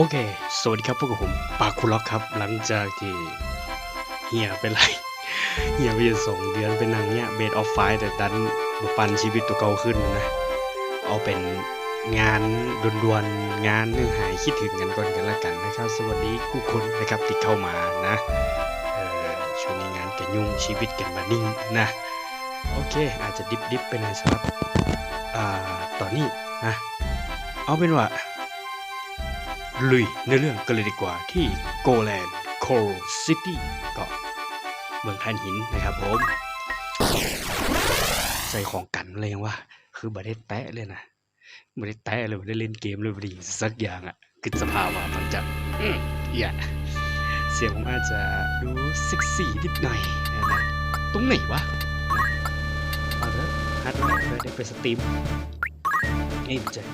โอเค สวัสดีครับพวกผมปาคุล็อกครับ หลังจากที่เฮียเป็นไรเฮียไปอยู่สองเดือนเป็นนางเนี้ยเบสออฟไฟแต่ดันมาปันชีวิตตัวเก่าขึ้นนะ เอาเป็นงานดวนๆ งานเรื่องหายคิดถึงกันก่อนกันละกันนะครับ สวัสดีผู้คนนะครับที่เข้ามานะช่วงนี้งานกันยุ่งชีวิตกันมานิ่งนะ โอเค อาจจะดิบๆไปหน่อยสำหรับอ่าตอนนี้นะ เอาเป็นว่า ลุยในเรื่องกันเลยดีกว่าที่โกแลนด์โคลซิตี้เก็เมืองแผ่นหินนะครับผม ใส่ของกันเลยยังว่า คือบ่ได้แตะเลยนะบ่ได้แตะเลยบ่ได้เล่นเกมเลยบ่ได้สักอย่างอะคือสภาวะมันจะอืมอย่าเสียงผมอาจจะดูเซ็กซี่นิดหน่อยนะตรงไหนวะเอาเถอะฮัดไว้เพื่อได้ไปสตรีมเอ้ยไม่ใช่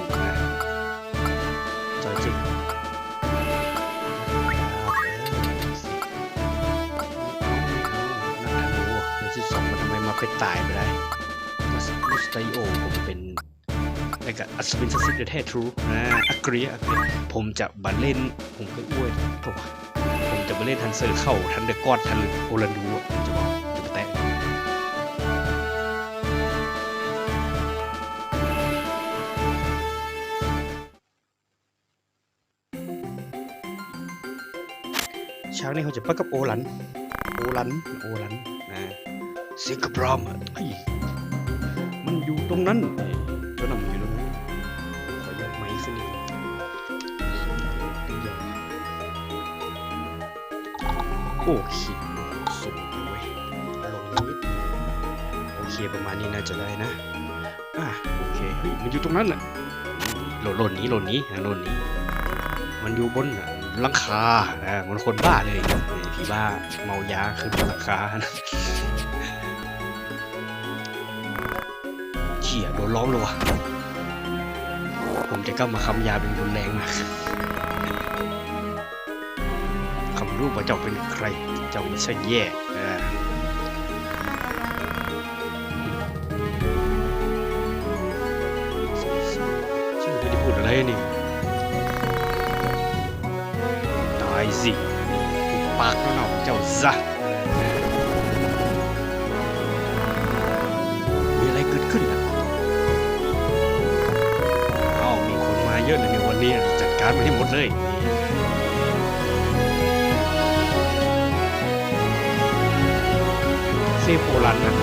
ของผมมันเจ๋งนะจอจ๋งครับเออสิเอาเอานั่นแหละรู้เดี๋ยวสิบสองมันทำไมมาเป็นตายไปได้มาสมุสไตโอผมเป็นแล้วก็อัศวินศักดิ์สิทธิ์แท้ทรูนะอักเรียอักเรียผมจะบันเล่น ผมเคยอวยเพราะว่าผมจะมาเล่นทันเซอร์เข้าทันเดอร์กอดทันโอรันดู เช้านี้เขาจะปักกับโอหลัน โอหลัน โอหลันนะเสียงกระพรอมมันอยู่ตรงนั้นเอ้ยเจ้าหน้ามันอยู่ตรงนั้นขอยกไม้ขึ้นโอเคสูงเว้ยลงนี้โอเคประมาณนี้น่าจะได้นะอะโอเคเฮ้ยมันอยู่ตรงนั้นแหละหล่นหล่นนี้หล่นหนี้นะหล่นนี้ มันอยู่บนห ลังคาอ่าเหมันคนบ้าเลยนี่พี่บ้าเมายาขึ้นบนหลังคานะเขี่ยโดนล้อมเลยวะผมจะก้ามาคำยาเป็นรุนแรงมากคำรู้ว่าเจ้าเป็นใคร เจ้าไม่ใช่แย่ชื่อไม่ได้พูดอะไรนี่ สิปุบปากแล้วเนาะเจ้าซะมีอะไรเกิดขึ้นอะอ้าวมีคนมาเยอะเลยในวันนี้จัดการมันให้หมดเลยเซฟโอรันนะ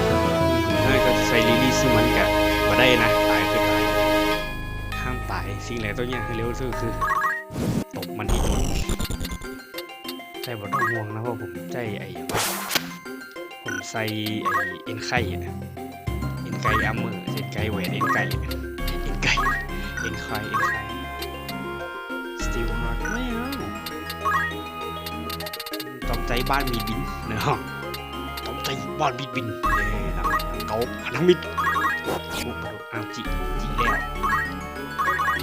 น่าจะใส่ลิลี่ซึ่งมันกะมาได้นะ ตายคือตาย ห้ามตายสิ่งไหนตัวเนี้ยให้เร็วที่สุดคือ ใจบ่ต้องห่วงนะเพราะผมใจไอ้ผมใส่ไอ้เอ็นไข่อะเอ็นไก่อัมเมอร์เอ็นไก่แหวนเอ็นไก่เอ็นไก่เอ็นไข่เอ็นไข่สตีลฮาร์ดไม่เอาต้องใจบ้านมีบินนะฮะต้องใจบ้านมีบินเนี่ยนะเกาพันธมิตรอ้โหอ้าวจิจิแล้ว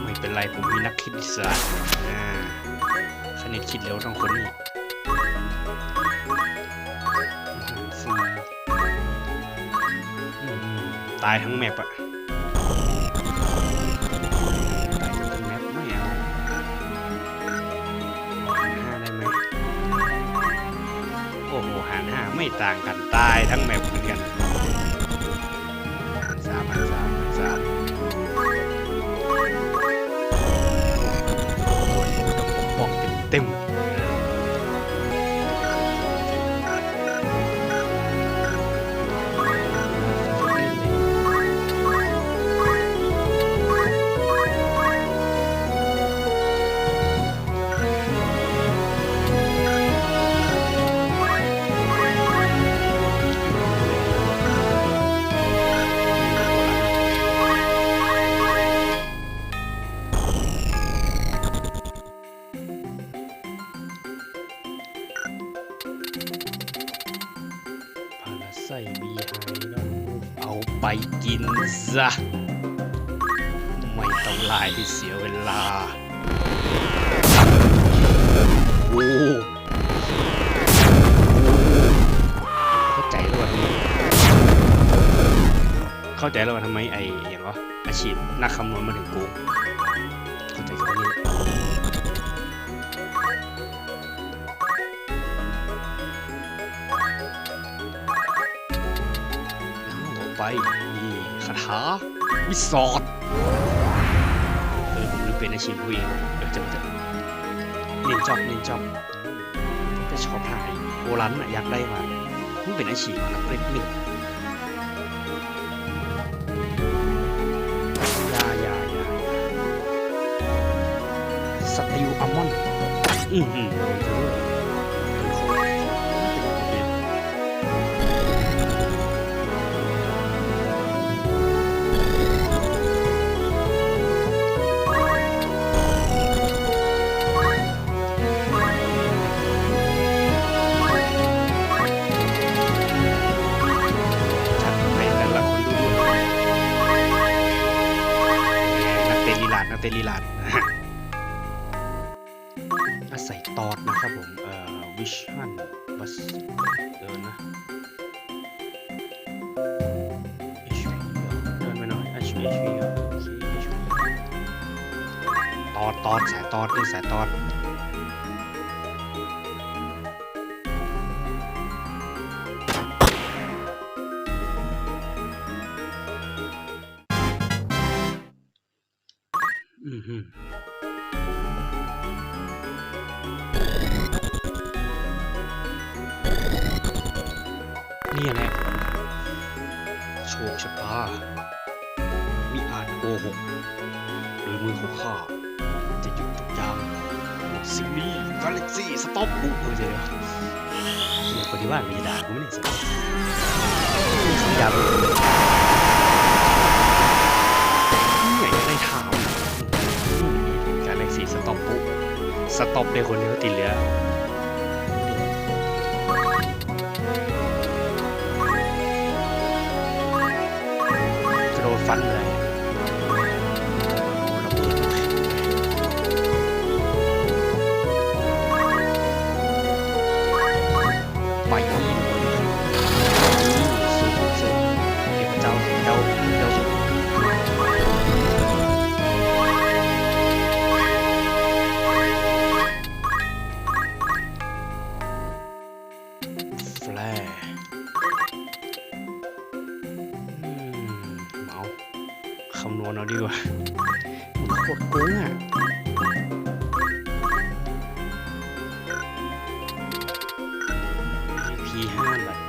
ไม่เป็นไรผมมีนักคิดศาสร์อ่าคณิตคิดเร็วต้งคนนี้ ตายทั้งแมปอะแมปไม่เอาหารห้าได้ไหมโอ้โหหารห้าไม่ต่างกันตายทั้งแมปเหมือนกันสามหารสามหารสามโอ้โหปอกเต็ม ไปกินซะ ไม่ต้องไล่ให้เสียเวลา โอ้เข้าใจแล้วว่าเข้าใจแล้วว่าทำไมไอ้อย่างวะอาชีพนักคำนวณมาถึงกู นี่คาถาวิสอดเออผมนึกเป็นอาชีพผู้เองเออจะมันจะเน้นจอบเน้นจอบแต่ชอบถ่ายโบราณอยากได้มามันเป็นอาชีพนักเล่นมิงยายายาสติลอัลมอนอือ ตอนตอนสายตอนคือสายตอน สิ่งนี้กาแล็กซี่สต็อปบุกเลยเดียวเนี่ยคนที่ว่ามีด่ากูไม่ได้สต็อปมีคำหยาบเลยเนี่ยยังได้ถามกาแล็กซี่สต็อปบุกสต็อปได้คนเดียวติดเหลือกระโดดฟันเลย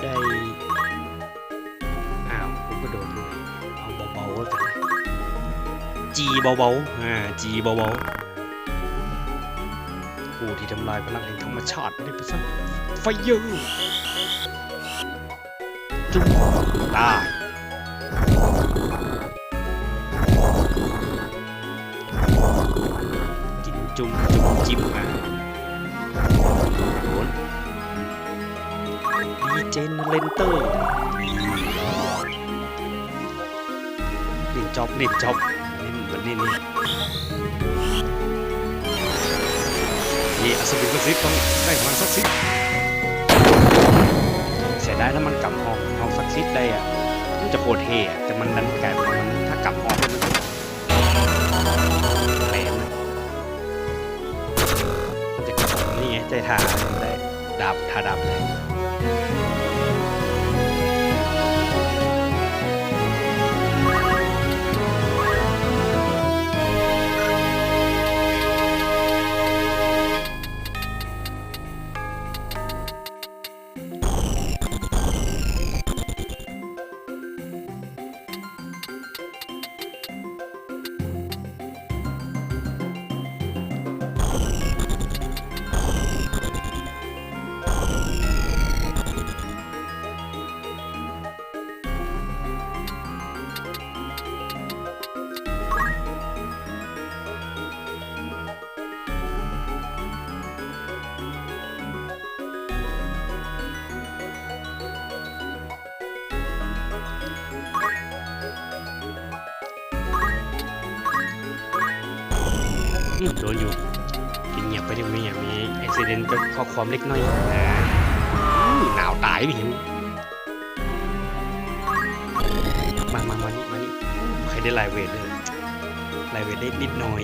ได้ อ้าวผมก็โดนด้วยเอาเบาๆแล้วกันจีเบาๆอ่าจีเบาๆผู้ที่ทำลายพลังแห่งธรรมชาติได้ประสร้างไฟเยอร์จุ๊บตายกินจุ่มจุ่มจิ้มมา เจนเลนเตอร์เล่จ็อบเล่จ็อบเล่มันนี่นี่นี่อัศวินสักสิบต้องได้มันสักสิบเสียดายถ้ามันกลับห้องเอาสักสิบได้อะมันจะโคตรเท่อะแต่มันดันกลายเป็นว่ามันถ้ากลับห้องมันจะนี่ไงใจทานได้ดาบทาดาบเลย โดนอยู่กินเงียบไปที่มีอย่างมีอุบิเหตุก็ข้อความเล็กน้อยนะอืมหนาวตายพี่หิวมามามานี่มานี่ใครได้ไลน์เวทเลยไลน์เวทได้นิดหน่อย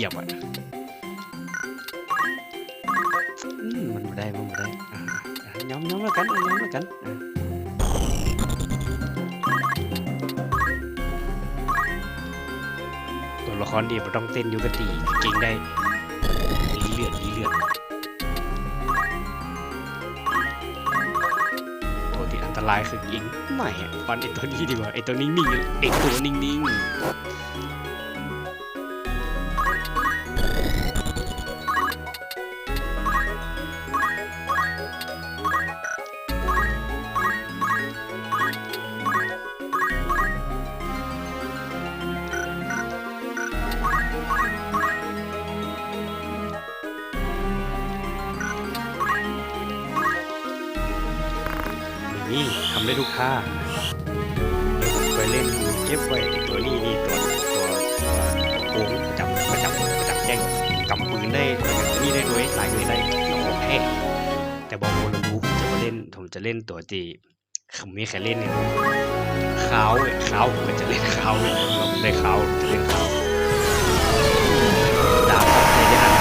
ขียบอะมันมาได้มันมาได้ย้อมย้อมแล้วกันย้อมแล้วกันตัวละครดีมันต้องเต้นอยู่กะตีเก่งได้ลีเลือดลีเลือดตัวที่อันตรายคือยิงไม่อะฟันไอตัวนี้ดีกว่าไอตัวนิ่งๆไอตัวนิ่งๆ นี้นี่ตัวตัวตัวโค้งประจำประจำประจำแจ้งกำปืนได้ตัวนี้ได้ด้วยลายมือได้ของแท้แต่บอกโมลรู้ผมจะมาเล่นผมจะเล่นตัวที่ผมไม่เคยเล่นเนี่ยขาวเขาวผมก็จะเล่นขาวอีกเราได้ขาวจะเล่นขาวดาบในยาน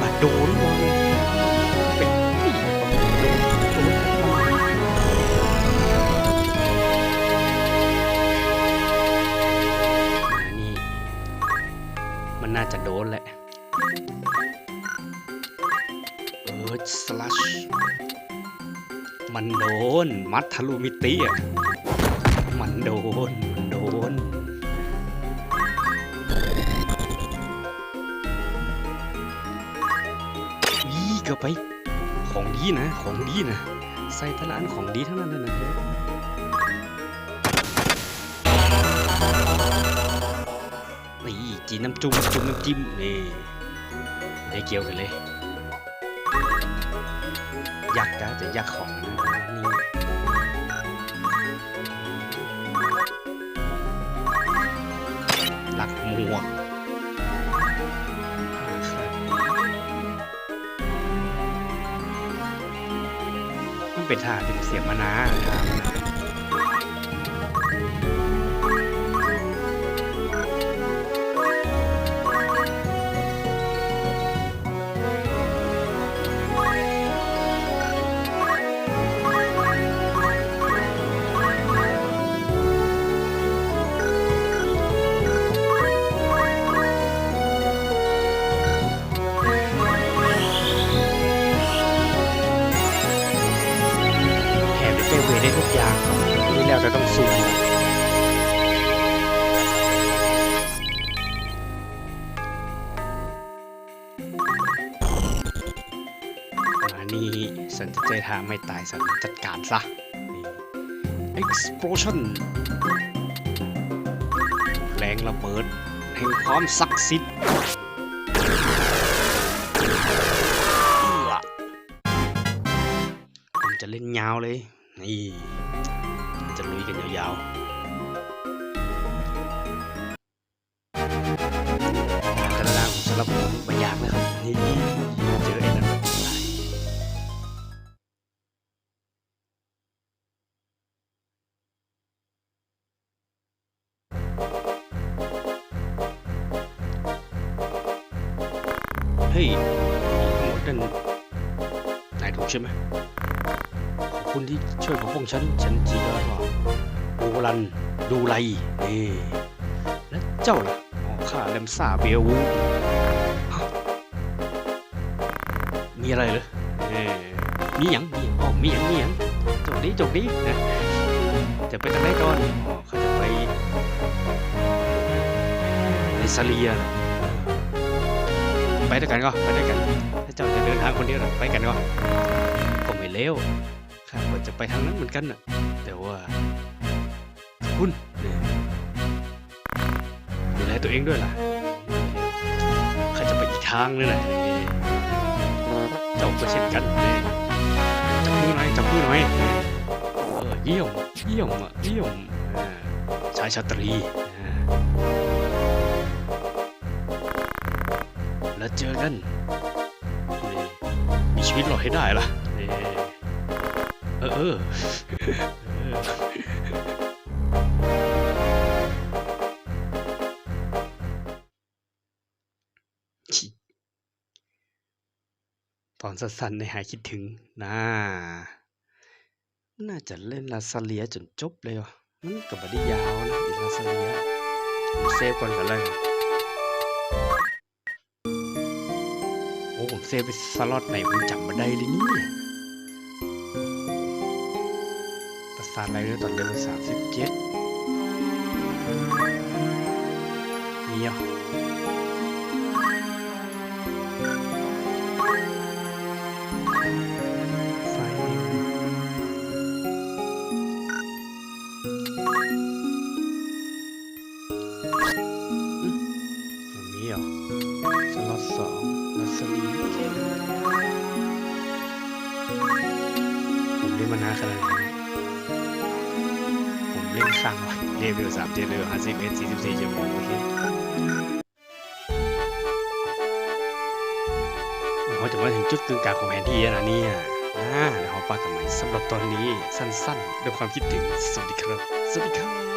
มาโดนวะเป็น จะโดนแหละเออสลัชมันโดน มัดทะลุมิติอะ มันโดน มันโดน อีเกือบไป ของดีนะ ของดีนะใส่แต่ละอันของดีทั้งนั้นเลยนะ จีน้ำจุ่มจุ่มน้ำจิ้มนี่ได้เกี่ยวกันเลย ยักษ์จ้ะจะยักษ์ของนะนี่หลักหมวกมันเป็นท่าที่เสียมานาท่ามานา นี่สันจะเจอทาไม่ตายสันจัดการซะ explosion แรงระเบิดแห่งความศักดิ์สิทธิ์ ใช่ไหมขอบคุณที่ช่วยปกป้องฉัน ฉันจีก็ว่าโบรันดูไลนี่และเจ้าล่ะข้าเลมซ่าเบลวูมีอะไรเหรอเออมีหยังมีอ๋อมีหยังมีหยังจบนี้จบนี้นะจะไปทางไหนก่อนอ๋อข้าจะไปในซาเลียไป ด้วยกันก็ไปด้วยกันถ้าเจ้าจะเดินทางคนเดียวไปกันก็ก็ไม่เลวข้าก็จะไปทางนั้นเหมือนกันน่ะ แต่ว่า คุณดูแลตัวเองด้วยล่ะข้าจะไปอีกทางนึงน่ะเจ้าก็เช่นกันนี่จับมือหน่อยจับมือหน่อยเออเยี่ยมเยี่ยมอะเยี่ยมชายชาตรี แล้วเจอกัน มีชีวิตรอให้ได้ล่ะเออเออตอนสั้นๆในหายคิดถึงนะน่าจะเล่นลาซาเลียจนจบเลยวะมันก็บ่ได้ยาวนะอ้ลาซาเลียเซฟก่อนกันเลย เซฟไปสล็อตไหนผมจำมาได้เลยนี่ประสานอะไรด้วยตอนเลเวลสามสิบเจ็ดเนี่ยมีเหรอสล็อตสอง ลัสลีผมเล่นมานานขนาดนี้ผมเล่นค้างไว้เลเวลสามเจเลเวลห้าสิบเอ็ดสี่สิบสี่ชั่วโมงโอเคเราจะมาถึงจุดกึ่งกลางของแผนที่นะเนี่ยอ่าเดี๋ยวเราปากันใหม่สำหรับตอนนี้สั้นๆด้วยความคิดถึง สวัสดีครับ สวัสดีครับ